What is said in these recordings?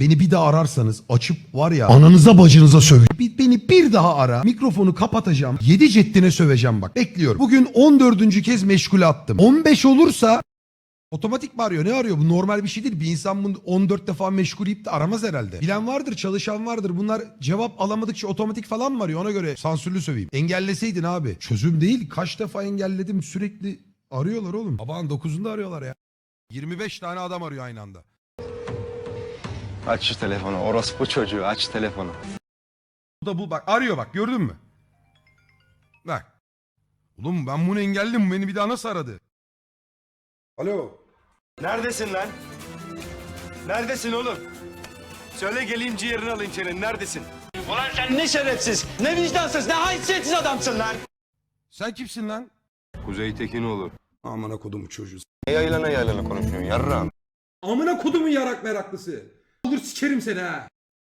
Beni bir daha ararsanız açıp var ya ananıza bacınıza. Bir- Beni bir daha ara. Mikrofonu kapatacağım. 7 ceddine söveceğim bak. Bekliyorum. Bugün 14. kez meşgule attım. 15 olursa Otomatik mi arıyor? Ne arıyor? Bu normal bir şey değil. Bir insan bunu 14 defa meşgul deyip de aramaz herhalde. Bilen vardır, çalışan vardır. Bunlar cevap alamadıkça otomatik falan mı arıyor? Ona göre sansürlü söveyim. Engelleseydin abi. Çözüm değil. Kaç defa engelledim sürekli arıyorlar oğlum. Sabahın 9'unda arıyorlar ya. 25 tane adam arıyor aynı anda. Aç şu telefonu. Orospu çocuğu aç telefonu. Bu da bu bak arıyor bak gördün mü? Bak. Oğlum ben bunu engelledim. Bu beni bir daha nasıl aradı? Alo. Neredesin lan? Neredesin oğlum? Söyle geleyim ciğerini alayım senin. Neredesin? Ulan sen ne şerefsiz, ne vicdansız, ne haysiyetsiz adamsın lan. Sen kimsin lan? Kuzey Tekinoğlu. Amına kodumu çocuğu. Ne yaylana yaylana konuşuyorsun yarram. Amına kodumun yarak meraklısı. Olur sikerim seni ha.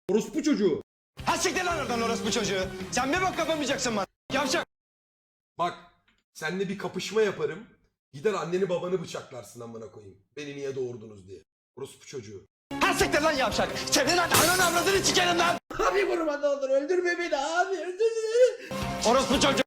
Orospu çocuğu. Ha siktir lan oradan orospu çocuğu. Sen bir bak kapamayacaksın bana. Yavşak. Bak seninle bir kapışma yaparım. Gider anneni babanı bıçaklarsın amına koyayım. Beni niye doğurdunuz diye. Orospu çocuğu. Ha siktir lan yavşak. Senin lan ananı avradını sikerim lan. Abi vurma ne olur öldürme beni abi öldürme. Orospu çocuğu.